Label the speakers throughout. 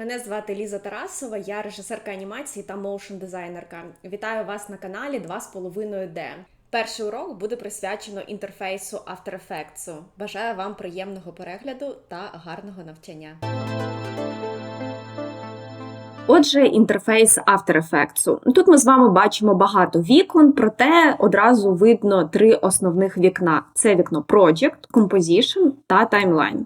Speaker 1: Мене звати Ліза Тарасова, я режисерка анімації та моушн дизайнерка. Вітаю вас на каналі 2,5D. Перший урок буде присвячено інтерфейсу After Effects. Бажаю вам приємного перегляду та гарного навчання. Отже, інтерфейс After Effects. Тут ми з вами бачимо багато вікон, проте одразу видно три основних вікна: це вікно Project, Composition та Timeline.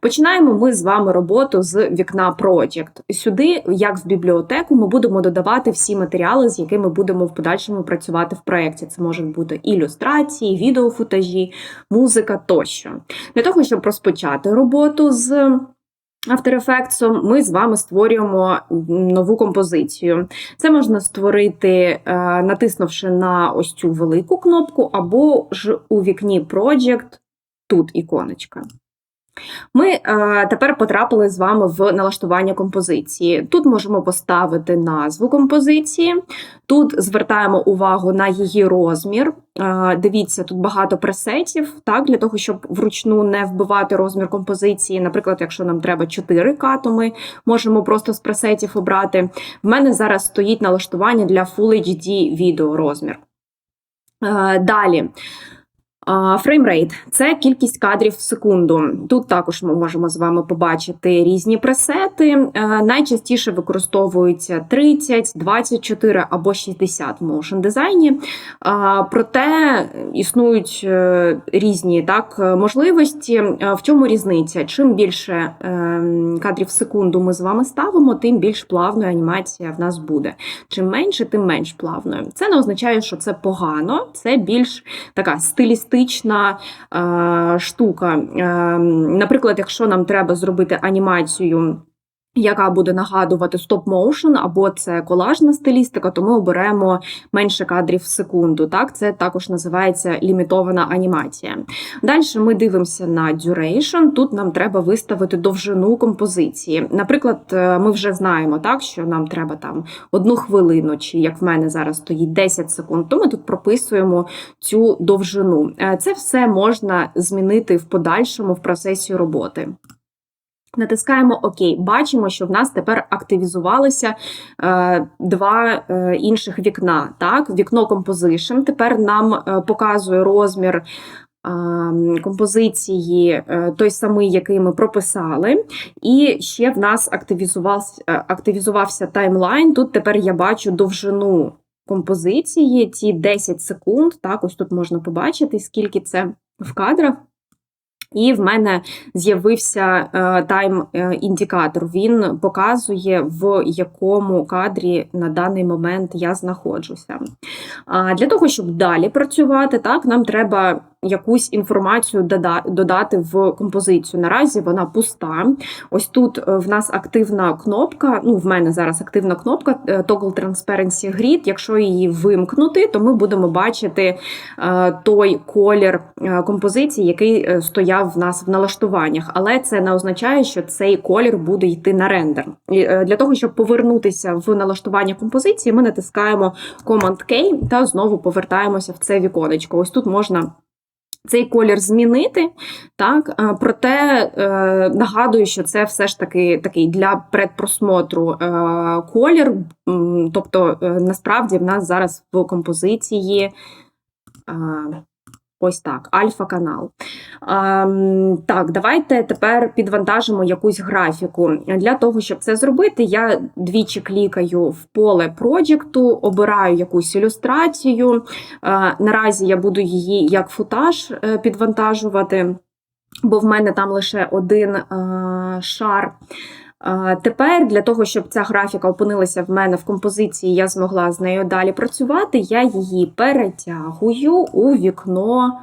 Speaker 1: Починаємо ми з вами роботу з вікна Project. Сюди, як в бібліотеку, ми будемо додавати всі матеріали, з якими будемо в подальшому працювати в проєкті. Це можуть бути ілюстрації, відеофутажі, музика тощо. Для того, щоб розпочати роботу з After Effects ми з вами створюємо нову композицію. Це можна створити, е, натиснувши на ось цю велику кнопку, або ж у вікні Project тут іконочка. Ми е, тепер потрапили з вами в налаштування композиції. Тут можемо поставити назву композиції, тут звертаємо увагу на її розмір. Е, дивіться, тут багато пресетів, так, для того, щоб вручну не вбивати розмір композиції. Наприклад, якщо нам треба 4 К, то ми можемо просто з пресетів обрати. В мене зараз стоїть налаштування для Full HD відео розмір. Е, далі. Фреймрейт це кількість кадрів в секунду. Тут також ми можемо з вами побачити різні пресети. Е, найчастіше використовуються 30, 24 або 60 в моушн дизайні. Проте існують е, різні так, можливості. Е, в чому різниця? Чим більше кадрів в секунду ми з вами ставимо, тим більш плавною анімація в нас буде. Чим менше, тим менш плавною. Це не означає, що це погано, це більш така стилістична стилістична е, штука. Е, Наприклад, якщо нам треба зробити анімацію. Яка буде нагадувати стоп-моушен, або це колажна стилістика, то ми оберемо менше кадрів в секунду. Так, Це також називається лімітована анімація. Далі ми дивимося на duration. Тут нам треба виставити довжину композиції. Наприклад, е, ми вже знаємо, так, що нам треба там одну хвилину, чи як в мене зараз стоїть 10 секунд, то ми тут прописуємо цю довжину. Е, це все можна змінити в подальшому в процесі роботи. Натискаємо ОК. Бачимо, що в нас тепер активізувалися е, два е, інших вікна. Так? Вікно Composition тепер нам е, показує розмір е, композиції, е, той самий, який ми прописали. І ще в нас активізувався, е, активізувався таймлайн. Тут тепер я бачу довжину композиції, ці 10 секунд. Так, Ось тут можна побачити, скільки це в кадрах. І в мене з'явився е, тайм-індикатор. Він показує, в якому кадрі на даний момент я знаходжуся. Для того, щоб далі працювати, так, нам треба якусь інформацію додати в композицію. Наразі вона пуста. Ось тут е, в нас активна кнопка, ну, в мене зараз активна кнопка е, Toggle Transparency Grid. Якщо її вимкнути, то ми будемо бачити е, той колір композиції, який стояв в нас в налаштуваннях. Але це не означає, що цей колір буде йти на рендер. Для того, щоб повернутися в налаштування композиції, ми натискаємо Command-K та знову повертаємося в це віконечко. Ось тут можна. Цей колір змінити, так е, проте е, нагадую, що це все ж таки такий для предпросмотру е, колір. Тобто, насправді в нас зараз в композиції Ось так, альфа-канал. Так, давайте тепер підвантажимо якусь графіку. Для того, щоб це зробити, я двічі клікаю в поле проджекту, обираю якусь ілюстрацію. Наразі я буду її як футаж е, підвантажувати, бо в мене там лише один шар. Тепер для того, щоб ця графіка опинилася в мене в композиції, я змогла з нею далі працювати, я її перетягую у вікно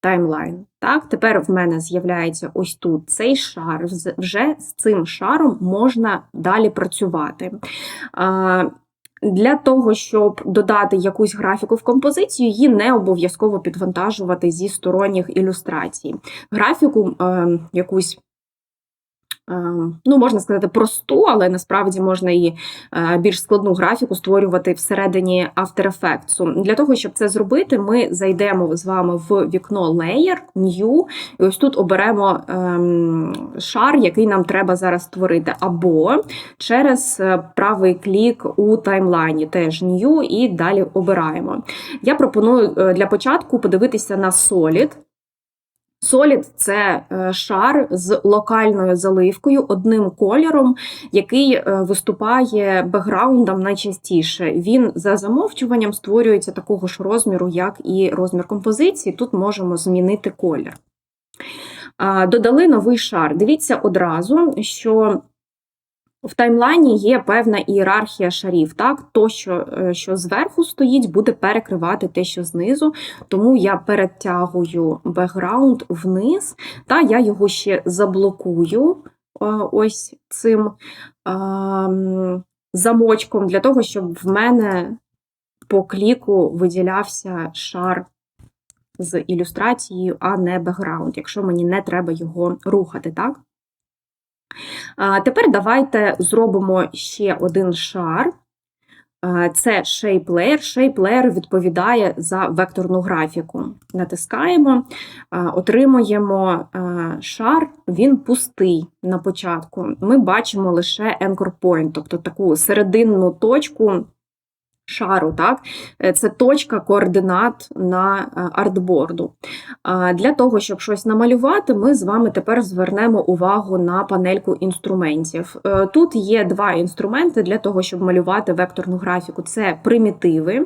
Speaker 1: таймлайн. Так, Тепер в мене з'являється ось тут цей шар, вже з цим шаром можна далі працювати. Для того, щоб додати якусь графіку в композицію, її не обов'язково підвантажувати зі сторонніх ілюстрацій. Графіку е, якусь ну, можна сказати, просту, але насправді можна і е, більш складну графіку створювати всередині After Effects. Для того, щоб це зробити, ми зайдемо з вами в вікно Layer, New, і ось тут оберемо ем, шар, який нам треба зараз створити, або через е, правий клік у таймлайні, теж New, і далі обираємо. Я пропоную для початку подивитися на Solid. Solid – це е, шар з локальною заливкою, одним кольором, який е, виступає бекграундом найчастіше. Він за замовчуванням створюється такого ж розміру, як і розмір композиції. Тут можемо змінити колір. Додали новий шар. Дивіться одразу, що в таймлайні є певна ієрархія шарів. Так, То, що е, що зверху стоїть, буде перекривати те, що знизу. Тому я перетягую бекграунд вниз, та я його ще заблокую е, ось цим замочком, для того, щоб в мене по кліку виділявся шар з ілюстрацією, а не бекграунд, якщо мені не треба його рухати. так? Тепер давайте зробимо ще один шар. Це Shape Layer. Shape Layer відповідає за векторну графіку. Натискаємо, отримуємо шар, він пустий на початку. Ми бачимо лише anchor point, тобто таку серединну точку шару, так? Е, це точка координат на е, артборду. Для того, щоб щось намалювати, ми з вами тепер звернемо увагу на панельку інструментів. Е, тут є два інструменти для того, щоб малювати векторну графіку. Це примітиви.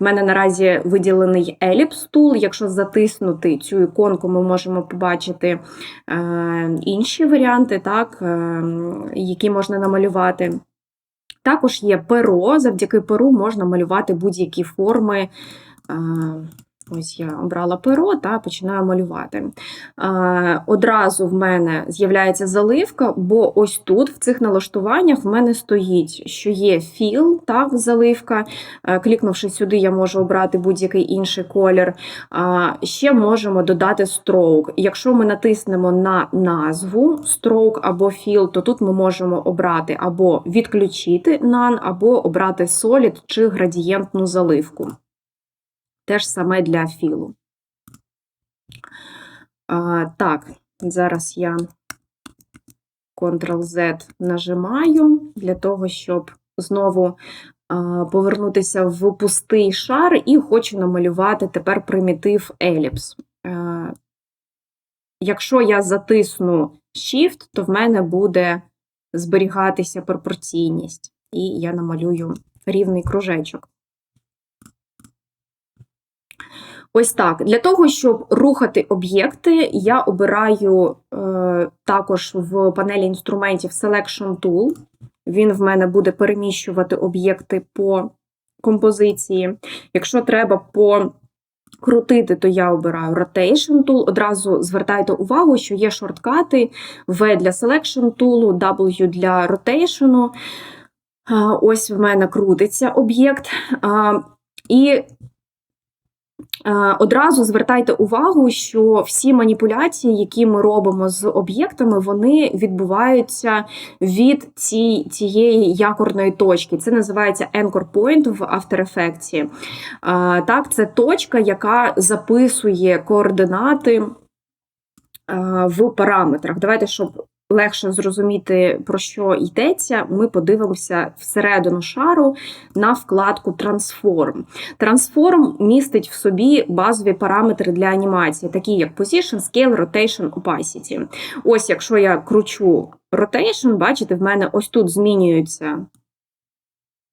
Speaker 1: В мене наразі виділений еліпс тул. Якщо затиснути цю іконку, ми можемо побачити інші варіанти, так, які можна намалювати. Також є перо, завдяки перу можна малювати будь-які форми. Ось я обрала перо та починаю малювати. Одразу в мене з'являється заливка, бо ось тут, в цих налаштуваннях, в мене стоїть, що є філ, так, заливка. А, клікнувши сюди, я можу обрати будь-який інший колір. Ще можемо додати stroke. Якщо ми натиснемо на назву stroke або fill, то тут ми можемо обрати або відключити none, або обрати solid чи градієнтну заливку. Те ж саме для філу. А, Так, зараз я Ctrl-Z нажимаю для того, щоб знову а, повернутися в пустий шар, і хочу намалювати тепер примітив еліпс. А, Якщо я затисну Shift, то в мене буде зберігатися пропорційність, і я намалюю рівний кружечок. Ось так. Для того, щоб рухати об'єкти, я обираю е, також в панелі інструментів Selection Tool. Він в мене буде переміщувати об'єкти по композиції. Якщо треба по Крутити, то я обираю Rotation Tool. Одразу звертайте увагу, що є шорткати V для Selection Tool, W для Rotation. Ось в мене крутиться об'єкт. І Е, одразу звертайте увагу, що всі маніпуляції, які ми робимо з об'єктами, вони відбуваються від цієї якорної точки. Це називається anchor point в After Effects. Е, так, Це точка, яка записує координати е, в параметрах. Давайте, щоб легше зрозуміти, про що йдеться, ми подивимося всередину шару на вкладку Transform. Transform містить в собі базові параметри для анімації, такі як Position, Scale, Rotation, Opacity. Ось, якщо я кручу Rotation, бачите, в мене ось тут змінюються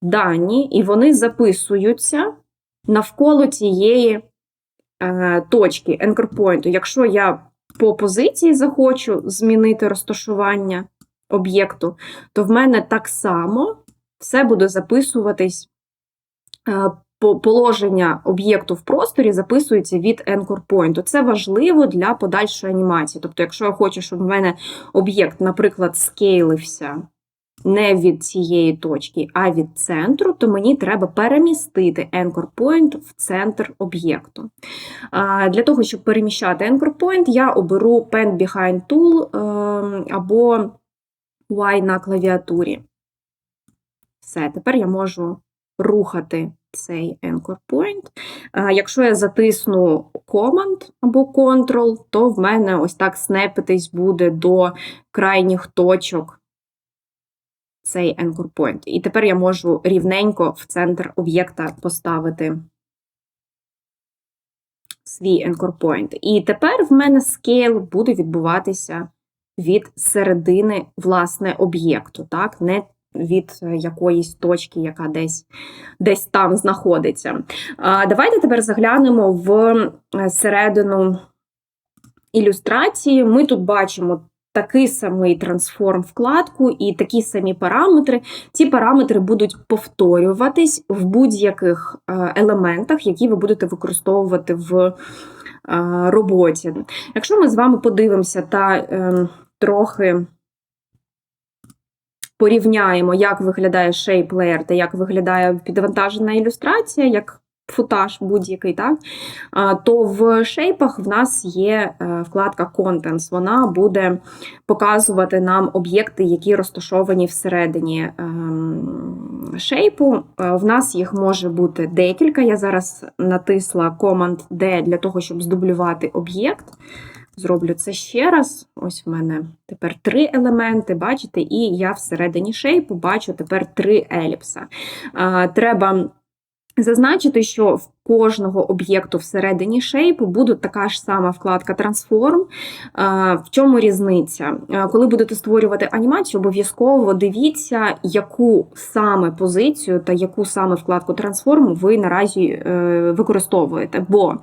Speaker 1: дані, і вони записуються навколо цієї е, точки, anchor point. Якщо я по позиції захочу змінити розташування об'єкту, то в мене так само все буде записуватись. Е, положення об'єкту в просторі записується від anchor point. Це важливо для подальшої анімації. Тобто, якщо я хочу, щоб в мене об'єкт, наприклад, скейлився не від цієї точки, а від центру, то мені треба перемістити anchor point в центр об'єкту. Для того, щоб переміщати anchor point, я оберу Pen Behind Tool ем, або Y на клавіатурі. Все, тепер я можу рухати цей anchor point. Якщо я затисну Command або Ctrl, то в мене ось так снепитись буде до крайніх точок цей anchor point. І тепер я можу рівненько в центр об'єкта поставити свій anchor point. І тепер в мене scale буде відбуватися від середини власне об'єкту, так? не від якоїсь точки, яка десь десь там знаходиться. А, Давайте тепер заглянемо в е, середину ілюстрації. Ми тут бачимо такий самий трансформ вкладку і такі самі параметри. Ці параметри будуть повторюватись в будь-яких е, елементах, які ви будете використовувати в е, роботі. Якщо ми з вами подивимося та ем, трохи порівняємо, як виглядає Layer та як виглядає підвантажена ілюстрація, як футаж будь-який, так, то в шейпах в нас є е, вкладка Contents. Вона буде показувати нам об'єкти, які розташовані всередині ем, шейпу. Е, в нас їх може бути декілька. Я зараз натисла Command D для того, щоб здублювати об'єкт. Зроблю це ще раз. Ось в мене тепер три елементи, бачите, і я всередині шейпу бачу тепер три еліпса. Треба зазначити, що в кожного об'єкту всередині шейпу буде така ж сама вкладка Transform. В чому різниця? Коли будете створювати анімацію, обов'язково дивіться, яку саме позицію та яку саме вкладку Transform ви наразі е, використовуєте. Бо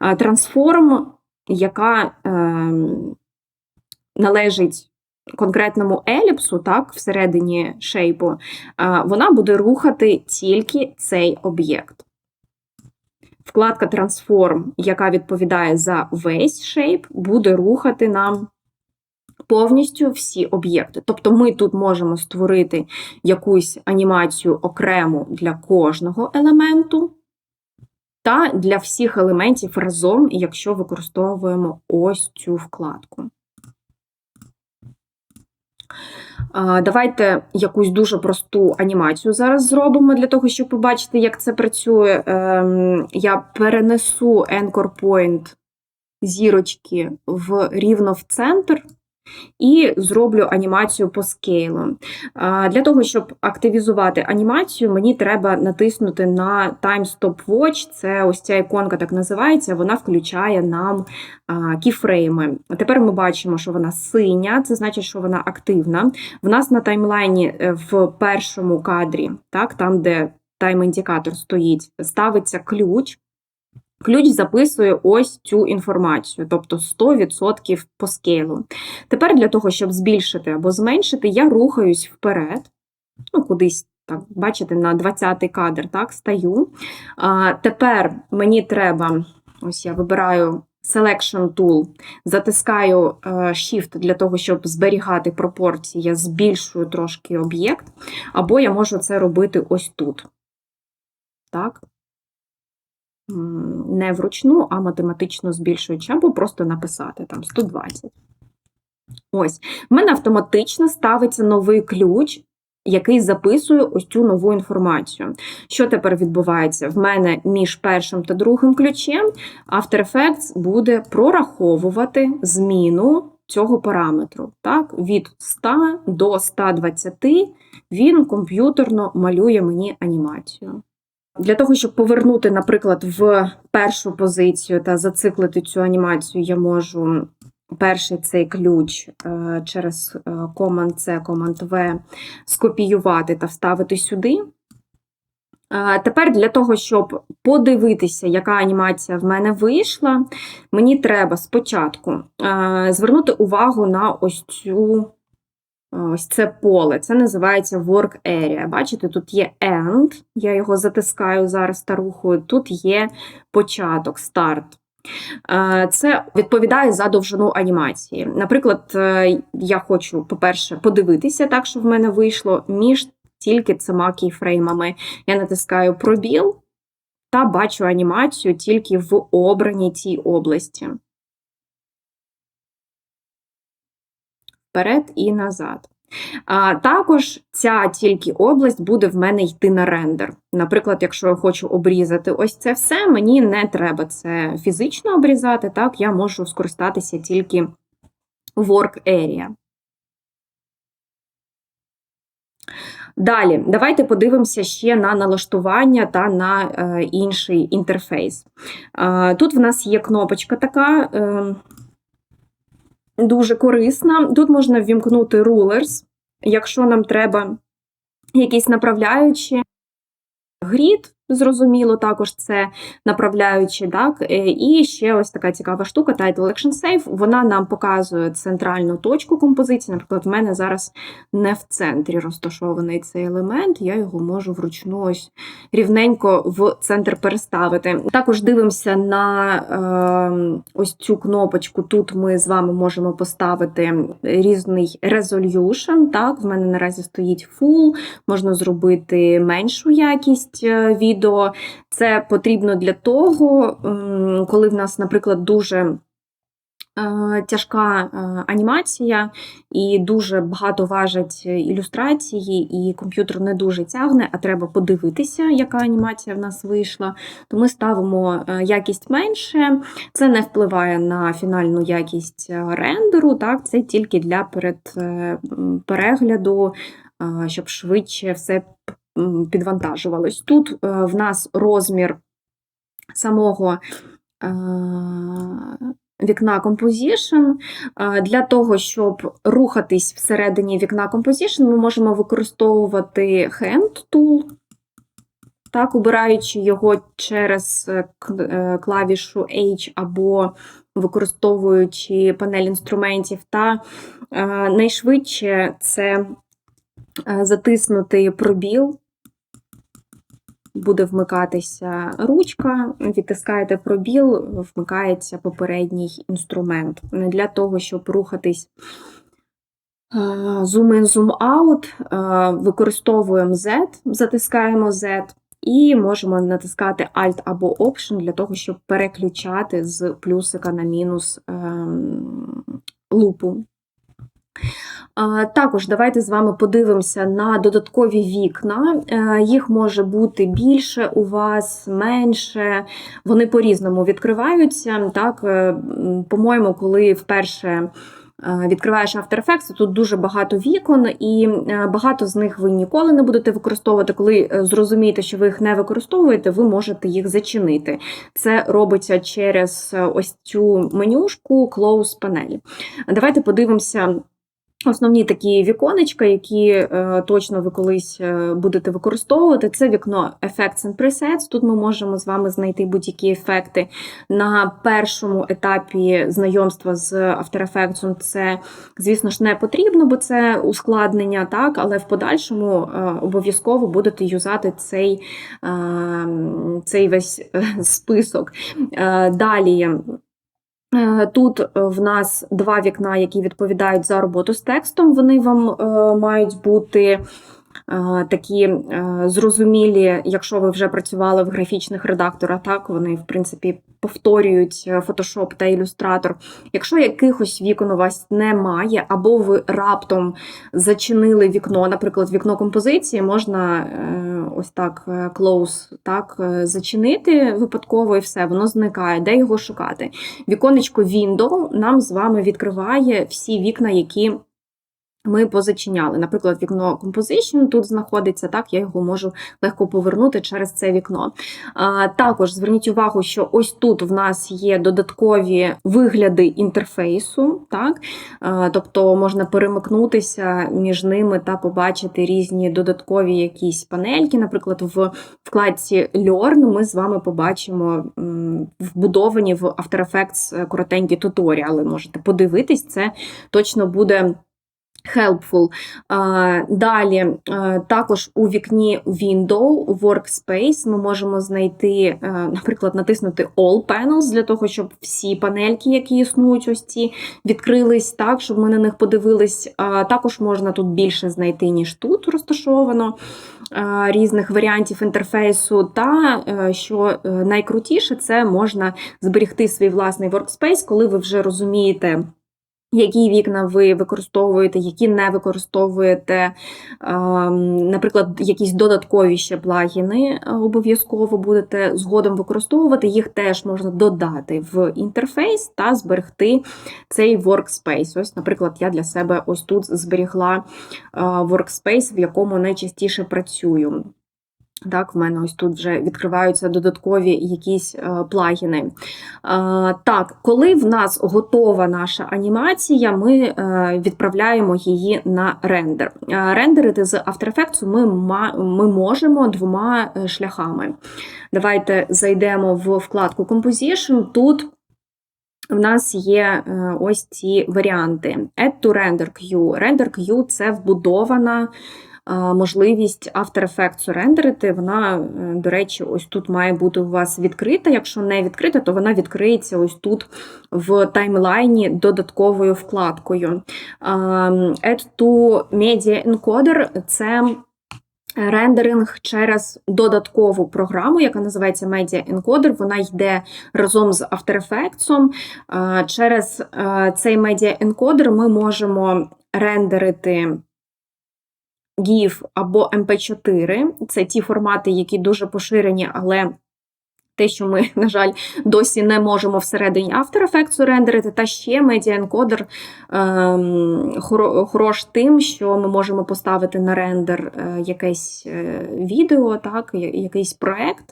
Speaker 1: Transform яка е, належить конкретному еліпсу, так, всередині шейпу, вона буде рухати тільки цей об'єкт. Вкладка Transform, яка відповідає за весь шейп, буде рухати нам повністю всі об'єкти. Тобто ми тут можемо створити якусь анімацію окрему для кожного елементу та для всіх елементів разом, якщо використовуємо ось цю вкладку. Давайте якусь дуже просту анімацію зараз зробимо для того, щоб побачити, як це працює. Ем, я перенесу Anchor Point зірочки в, рівно в центр. І зроблю анімацію по скейлу. Для того, щоб активізувати анімацію, мені треба натиснути на Time Stop Watch. Це ось ця іконка так називається, вона включає нам кіфрейми. Тепер ми бачимо, що вона синя, це значить, що вона активна. В нас на таймлайні е, в першому кадрі, так, там, де тайм-індикатор стоїть, ставиться ключ. Ключ записує ось цю інформацію, тобто 100% по скейлу. Тепер для того, щоб збільшити або зменшити, я рухаюсь вперед, ну, кудись, так, бачите, на 20-й кадр так, стаю. А, Тепер мені треба, ось я вибираю Selection Tool, затискаю е, Shift для того, щоб зберігати пропорції, я збільшую трошки об'єкт, або я можу це робити ось тут. Так не вручну, а математично збільшуючи, або просто написати там 120. Ось, в мене автоматично ставиться новий ключ, який записує ось цю нову інформацію. Що тепер відбувається? В мене між першим та другим ключем After Effects буде прораховувати зміну цього параметру. Так? Від 100 до 120 він комп'ютерно малює мені анімацію. Для того, щоб повернути, наприклад, в першу позицію та зациклити цю анімацію, я можу перший цей ключ е, через е, Command-C, Command-V скопіювати та вставити сюди. Е, тепер для того, щоб подивитися, яка анімація в мене вийшла, мені треба спочатку звернути увагу на ось цю Ось це поле, це називається Work Area. Бачите, тут є end, я його затискаю зараз та рухаю, тут є початок, старт. Це відповідає за довжину анімації. Наприклад, е, я хочу, по-перше, подивитися, так, що в мене вийшло між тільки цими кейфреймами. Я натискаю пробіл та бачу анімацію тільки в обраній цій області. Вперед і назад. А, Також ця тільки область буде в мене йти на рендер. Наприклад, якщо я хочу обрізати ось це все, мені не треба це фізично обрізати, так, я можу скористатися тільки work area. Далі, давайте подивимося ще на налаштування та на е, інший інтерфейс. Е, тут в нас є кнопочка така. Е, дуже корисна. Тут можна ввімкнути rulers, якщо нам треба якісь направляючі. Грід, зрозуміло, також це направляючі, так, е, і ще ось така цікава штука, Title Action Save, вона нам показує центральну точку композиції. Наприклад, в мене зараз не в центрі розташований цей елемент, я його можу вручну ось рівненько в центр переставити. Також дивимося на е, ось цю кнопочку. Тут ми з вами можемо поставити різний resolution. Так, в мене наразі стоїть full, можна зробити меншу якість е, відео. Це потрібно для того, коли в нас, наприклад, дуже е, тяжка е, анімація, і дуже багато важать ілюстрації, і комп'ютер не дуже тягне, а треба подивитися, яка анімація в нас вийшла. То ми ставимо е, якість менше. Це не впливає на фінальну якість рендеру, так, це тільки для перегляду, щоб швидше все підвантажувалось. Тут е, в нас розмір самого е, вікна Composition. Е, для того, щоб рухатись всередині вікна Composition, ми можемо використовувати Hand Tool, так, убираючи його через клавішу H або використовуючи панель інструментів, та найшвидше це затиснути пробіл буде вмикатися ручка, відтискаєте пробіл, вмикається попередній інструмент. Для того, щоб рухатись zoom-in, zoom-out, використовуємо Z, затискаємо Z. І можемо натискати Alt або Option для того, щоб переключати з плюсика на мінус ем, лупу. Також давайте з вами подивимося на додаткові вікна. Е, їх може бути більше у вас, менше. Вони по-різному відкриваються. Так, е, По-моєму, коли вперше. Е, відкриваєш After Effects, тут дуже багато вікон, і багато з них ви ніколи не будете використовувати. Коли зрозумієте, що ви їх не використовуєте, ви можете їх зачинити. Це робиться через ось цю менюшку Close панелі. Давайте подивимося. Основні такі віконечка, які е, точно ви колись е, будете використовувати, це вікно Effects and Presets. Тут ми можемо з вами знайти будь-які ефекти. На першому етапі знайомства з After Effects це, звісно ж, не потрібно, бо це ускладнення, так, але в подальшому е, обов'язково будете юзати цей, е, цей весь е, список. Е, далі. Е, тут е, в нас два вікна, які відповідають за роботу з текстом. Вони вам е, мають бути такі зрозумілі, якщо ви вже працювали в графічних редакторах, так вони, в принципі, повторюють Photoshop та ілюстратор. Якщо якихось вікон у вас немає, або ви раптом зачинили вікно, наприклад, вікно композиції, можна ось так close так, зачинити випадково і все, воно зникає. Де його шукати? Віконечко Window нам з вами відкриває всі вікна, які ми позачиняли. Наприклад, вікно Composition тут знаходиться, так, я його можу легко повернути через це вікно. А, Також зверніть увагу, що ось тут в нас є додаткові вигляди інтерфейсу, так, а, тобто можна перемикнутися між ними та побачити різні додаткові якісь панельки. Наприклад, в вкладці Learn ми з вами побачимо вбудовані в After Effects коротенькі туторіали. Можете подивитись, це точно буде. Helpful. Далі, також у вікні Window Workspace ми можемо знайти, е, наприклад, натиснути All Panels для того, щоб всі панельки, які існують, ось ці, відкрились так, щоб ми на них подивились. Також можна тут більше знайти, ніж тут розташовано різних варіантів інтерфейсу. Та е, що е, найкрутіше, це можна зберегти свій власний workspace, коли ви вже розумієте Які вікна ви використовуєте, які не використовуєте, ем, наприклад, якісь додаткові ще плагіни е, обов'язково будете згодом використовувати, їх теж можна додати в інтерфейс та зберегти цей workspace. Ось, наприклад, я для себе ось тут зберігла е, workspace, в якому найчастіше працюю. Так, в мене ось тут вже відкриваються додаткові якісь е, плагіни. Е, так, коли в нас готова наша анімація, ми е, відправляємо її на рендер. Рендерити з After Effects ми, ми можемо двома шляхами. Давайте зайдемо в вкладку Composition. Тут в нас є ось ці варіанти. Add to Render Queue. Render Queue – це вбудована можливість After Effects рендерити. Вона, е, до речі, ось тут має бути у вас відкрита. Якщо не відкрита, то вона відкриється ось тут в таймлайні додатковою вкладкою. Add to Media Encoder – це рендеринг через додаткову програму, яка називається Media Encoder. Вона йде разом з After Effects. Через е, цей Media Encoder ми можемо рендерити GIF або MP4. Це ті формати, які дуже поширені, але те, що ми, на жаль, досі не можемо всередині After Effects рендерити, та ще Media Encoder ем, хоро- хорош тим, що ми можемо поставити на рендер е, якесь е, відео, так, якийсь проект,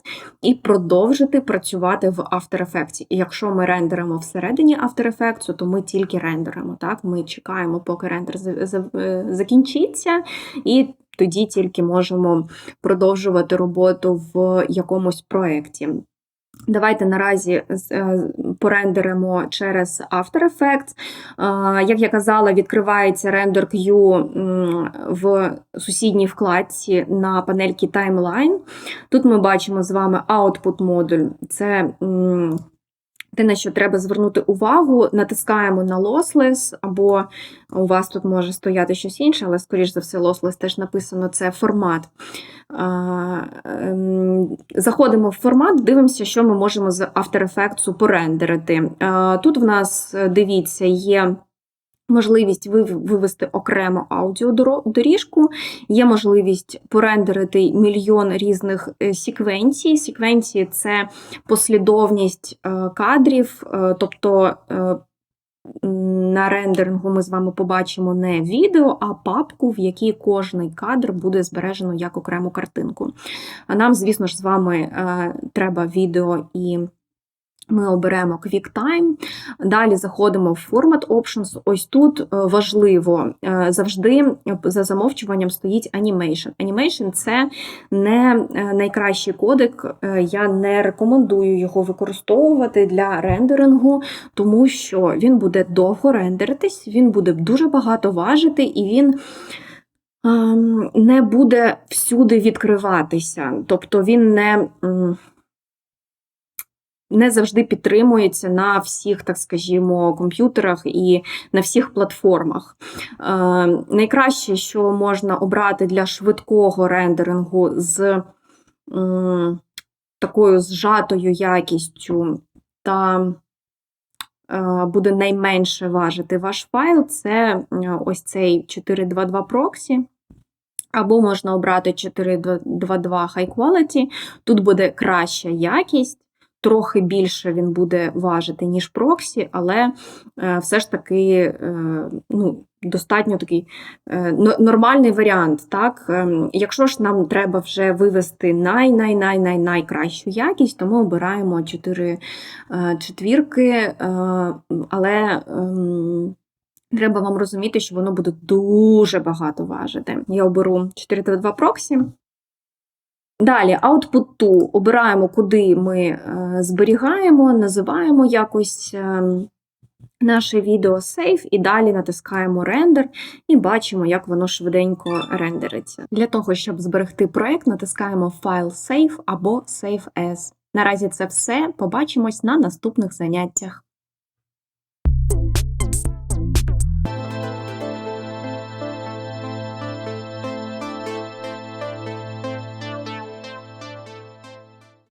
Speaker 1: і продовжити працювати в After Effects. І якщо ми рендеримо всередині After Effects, то ми тільки рендеримо. Так? Ми чекаємо, поки рендер е, закінчиться, і тоді тільки можемо продовжувати роботу в якомусь проєкті. Давайте наразі е, порендеримо через After Effects. Е, Як я казала, відкривається рендер Q в сусідній вкладці на панельці Timeline. Тут ми бачимо з вами Output модуль. Це те, на що треба звернути увагу, натискаємо на лослес, або у вас тут може стояти щось інше, але, скоріш за все, лослес теж написано, це формат. Ем, Заходимо в формат, дивимося, що ми можемо з After Effects порендерити. Тут в нас, дивіться, є можливість вивести окремо аудіодоріжку, є можливість порендерити мільйон різних е, секвенцій. Секвенції – це послідовність е, кадрів, е, тобто на рендерингу ми з вами побачимо не відео, а папку, в якій кожний кадр буде збережено як окрему картинку. Нам, звісно ж, з вами треба відео і. Ми оберемо QuickTime, далі заходимо в Format Options. Ось тут е, важливо, е, завжди за замовчуванням стоїть Animation. Animation – це не е, найкращий кодек, е, я не рекомендую його використовувати для рендерингу, тому що він буде довго рендеритись, він буде дуже багато важити, і він не буде всюди відкриватися. Тобто він не. Не завжди підтримується на всіх, так скажімо, комп'ютерах і на всіх платформах. Е, найкраще, що можна обрати для швидкого рендерингу з м, такою зжатою якістю та е, буде найменше важити ваш файл, це е, ось цей 422 Proxy. Або можна обрати 422 High Quality. Тут буде краща якість, трохи більше він буде важити, ніж проксі, але е, все ж таки е, ну, достатньо такий е, нормальний варіант. Так? Ем, Якщо ж нам треба вже вивести най-най-най-най найкращу якість, то ми обираємо 4 е, четвірки, але. ем, Треба вам розуміти, що воно буде дуже багато важити. Я оберу 422 Proxy. Далі, to. Обираємо, куди ми е, зберігаємо, називаємо якось е, наше відео Save, і далі натискаємо Render і бачимо, як воно швиденько рендериться. Для того, щоб зберегти проект, натискаємо File Save або Save As. Наразі це все. Побачимось на наступних заняттях.